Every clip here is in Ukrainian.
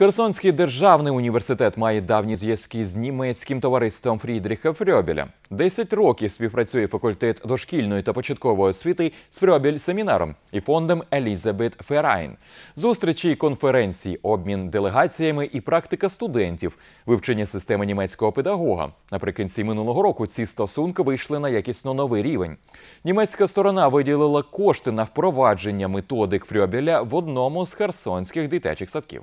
Херсонський державний університет має давні зв'язки з німецьким товариством Фрідріха Фрьобеля. Десять років співпрацює факультет дошкільної та початкової освіти з Фрьобель семінаром і фондом Елізабет Ферайн. Зустрічі, конференції, обмін делегаціями і практика студентів, вивчення системи німецького педагога. Наприкінці минулого року ці стосунки вийшли на якісно новий рівень. Німецька сторона виділила кошти на впровадження методик Фрьобеля в одному з херсонських дитячих садків.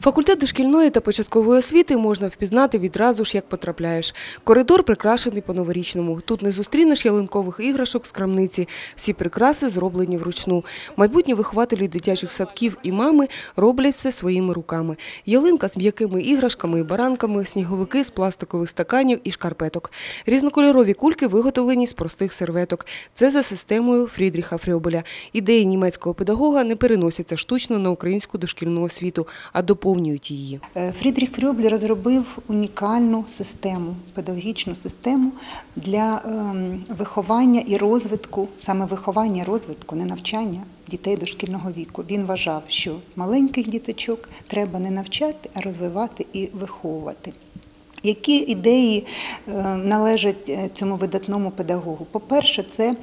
Факультет дошкільної та початкової освіти можна впізнати відразу ж, як потрапляєш. Коридор прикрашений по-новорічному. Тут не зустрінеш ялинкових іграшок з крамниці. Всі прикраси зроблені вручну. Майбутні вихователі дитячих садків і мами роблять все своїми руками. Ялинка з м'якими іграшками і баранками, сніговики з пластикових стаканів і шкарпеток. Різнокольорові кульки виготовлені з простих серветок. Це за системою Фрідріха Фрьобеля. Ідеї німецького педагога не переносяться штучно на українську дошкільну освіту, а доповнюють її. Е, Фрідріх Фрьобль розробив унікальну систему, педагогічну систему для ем, виховання і розвитку, саме виховання і розвитку, не навчання дітей дошкільного віку. Він вважав, що маленьких діточок треба не навчати, а розвивати і виховувати. Які ідеї е, належать е, цьому видатному педагогу? По-перше, це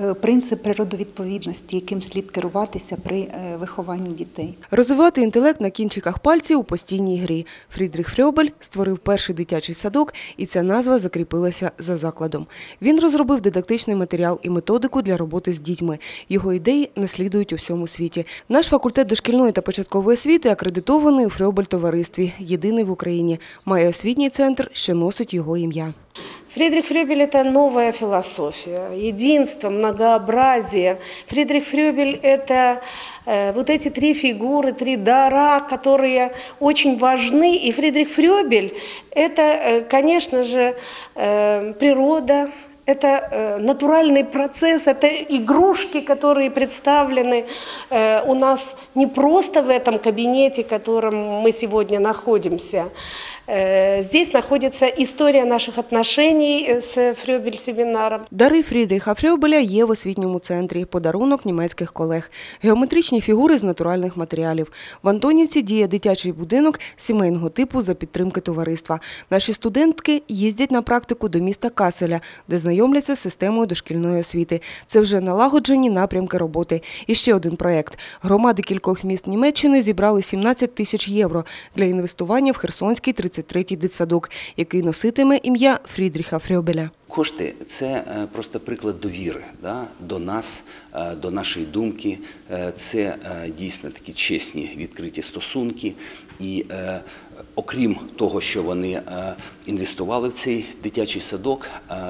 е, принцип природовідповідності, яким слід керуватися при вихованні дітей. Розвивати інтелект на кінчиках пальців у постійній грі. Фрідріх Фрьобель створив перший дитячий садок, і ця назва закріпилася за закладом. Він розробив дидактичний матеріал і методику для роботи з дітьми. Його ідеї наслідують у всьому світі. Наш факультет дошкільної та початкової освіти акредитований у Фрьобель товаристві, єдиний в Україні. Має освітній центр, що носить його ім'я. Фридрих Фрёбель – это новая философия, единство, многообразие. Фридрих Фрёбель – это э, вот эти три фигуры, три дара, которые очень важны. И Фридрих Фрёбель – это, э, конечно же, э, природа, это э, натуральный процесс, это игрушки, которые представлены э, у нас не просто в этом кабинете, в котором мы сегодня находимся. Э, Здесь находится история наших отношений э, с Фрёбель-семинаром. Дари Фрідріха Фрьобеля є в освітньому центрі. Подарунок німецьких колег. Геометричні фігури з натуральних матеріалів. В Антонівці діє дитячий будинок сімейного типу за підтримки товариства. Наші студентки їздять на практику до міста Каселя, де знайомляться з системою дошкільної освіти. Це вже налагоджені напрямки роботи. І ще один проєкт. Громади кількох міст Німеччини зібрали 17 тисяч євро для інвестування в Херсонський 33-й дитсадок, який носитиме ім'я Фрідріха Фрьобеля. Кошти це е, просто приклад довіри да, до нас, е, до нашої думки. Е, Це дійсно такі чесні відкриті стосунки. І окрім того, що вони інвестували в цей дитячий садок,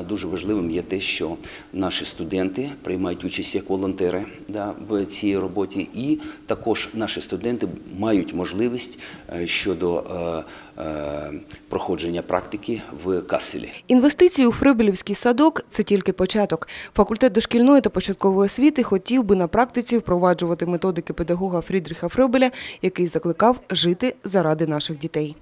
дуже важливим є те, що наші студенти приймають участь як волонтери да, в цій роботі, і також наші студенти мають можливість щодо проходження практики в Касселі. Інвестиції у Фрьобелівський садок – це тільки початок. Факультет дошкільної та початкової освіти хотів би на практиці впроваджувати методики педагога Фрідріха Фребеля, який закликав жити заради наших дітей.